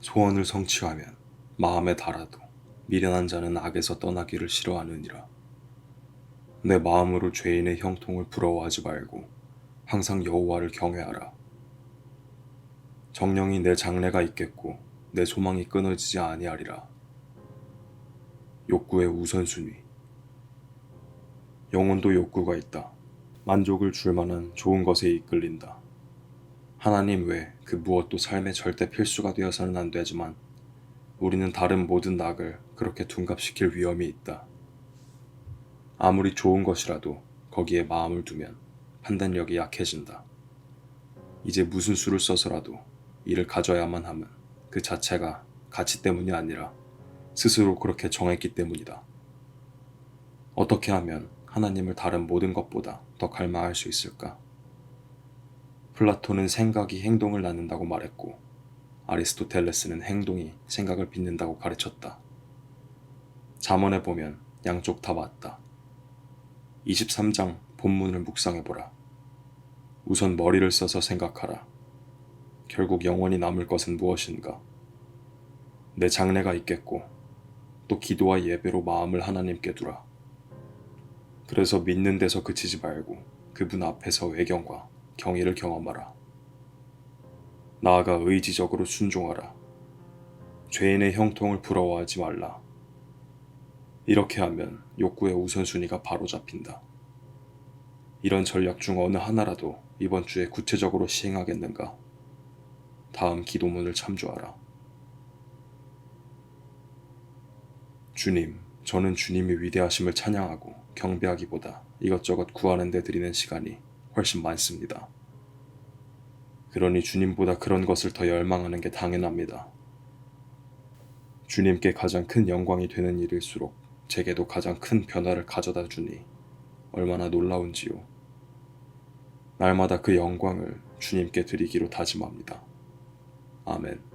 소원을 성취하면 마음에 달아도 미련한 자는 악에서 떠나기를 싫어하느니라. 내 마음으로 죄인의 형통을 부러워하지 말고 항상 여호와를 경외하라. 정령이 내 장래가 있겠고 내 소망이 끊어지지 아니하리라. 욕구의 우선순위. 영혼도 욕구가 있다. 만족을 줄 만한 좋은 것에 이끌린다. 하나님 외 그 무엇도 삶의 절대 필수가 되어서는 안 되지만 우리는 다른 모든 낙을 그렇게 둔갑시킬 위험이 있다. 아무리 좋은 것이라도 거기에 마음을 두면 판단력이 약해진다. 이제 무슨 수를 써서라도 이를 가져야만 함은 그 자체가 가치 때문이 아니라 스스로 그렇게 정했기 때문이다. 어떻게 하면 하나님을 다른 모든 것보다 더 갈망할 수 있을까? 플라톤은 생각이 행동을 낳는다고 말했고 아리스토텔레스는 행동이 생각을 빚는다고 가르쳤다. 잠언에 보면 양쪽 다 맞다. 23장 본문을 묵상해보라. 우선 머리를 써서 생각하라. 결국 영원히 남을 것은 무엇인가? 내 장래가 있겠고, 또 기도와 예배로 마음을 하나님께 두라. 그래서 믿는 데서 그치지 말고 그분 앞에서 외경과 경의를 경험하라. 나아가 의지적으로 순종하라. 죄인의 형통을 부러워하지 말라. 이렇게 하면 욕구의 우선순위가 바로 잡힌다. 이런 전략 중 어느 하나라도 이번 주에 구체적으로 시행하겠는가? 다음 기도문을 참조하라. 주님, 저는 주님의 위대하심을 찬양하고 경배하기보다 이것저것 구하는 데 드리는 시간이 훨씬 많습니다. 그러니 주님보다 그런 것을 더 열망하는 게 당연합니다. 주님께 가장 큰 영광이 되는 일일수록 제게도 가장 큰 변화를 가져다 주니 얼마나 놀라운지요. 날마다 그 영광을 주님께 드리기로 다짐합니다. 아멘.